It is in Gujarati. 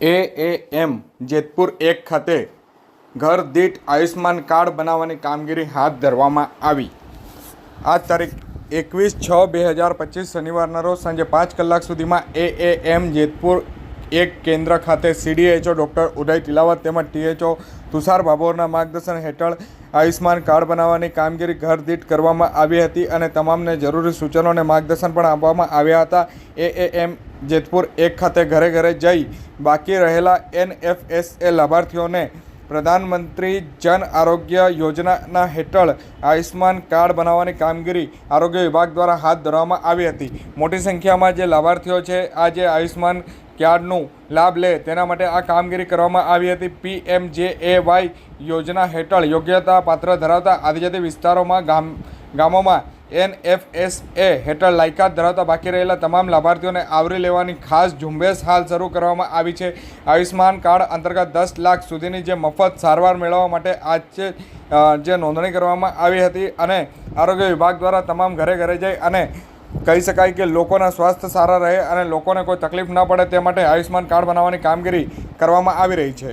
એ એ એમ જેતપુર એક ખાતે ઘર દીઠ આયુષ્માન કાર્ડ બનાવવાની કામગીરી હાથ ધરવામાં આવી. આ તારીખ એકવીસ છ બે હજાર પચીસ શનિવારના રોજ સાંજે પાંચ કલાક સુધીમાં એ એ એમ જેતપુર એક કેન્દ્ર ખાતે સીડીએચઓ ડૉક્ટર ઉદય તિલાવત તેમજ ટીએચઓ તુષાર ભાભોરના માર્ગદર્શન હેઠળ આયુષ્માન કાર્ડ બનાવવાની કામગીરી ઘર દીઠ કરવામાં આવી હતી અને તમામને જરૂરી સૂચનો અને માર્ગદર્શન પણ આપવામાં આવ્યા હતા. એ એમ જેતપુર એક ખાતે ઘરે ઘરે જઈ બાકી રહેલા એનએફએસએ લાભાર્થીઓને પ્રધાનમંત્રી જન આરોગ્ય યોજનાના હેઠળ આયુષ્માન કાર્ડ બનાવવાની કામગીરી આરોગ્ય વિભાગ દ્વારા હાથ ધરવામાં આવી હતી. મોટી સંખ્યામાં જે લાભાર્થીઓ છે આ જે આયુષ્માન કાર્ડનું લાભ લે તેના માટે આ કામગીરી કરવામાં આવી હતી. પી એમ જે એ વાય યોજના હેઠળ યોગ્યતા પાત્ર ધરાવતા આદિજાતિ વિસ્તારોમાં ગામ, ગામોમાં એનએફએસએ હેઠળ લાયકાત ધરાવતા બાકી રહેલા તમામ લાભાર્થીઓને આવરી લેવાની ખાસ ઝુંબેશ હાલ શરૂ કરવામાં આવી છે. આયુષ્માન કાર્ડ અંતર્ગત દસ લાખ સુધીની જે મફત સારવાર મેળવવા માટે આજે જે નોંધણી કરવામાં આવી હતી અને આરોગ્ય વિભાગ દ્વારા તમામ ઘરે ઘરે જઈ અને કહી શકાય કે લોકોના સ્વાસ્થ્ય સારા રહે અને લોકોને કોઈ તકલીફ ન પડે તે માટે આયુષ્યમાન કાર્ડ બનાવવાની કામગીરી કરવામાં આવી રહી છે.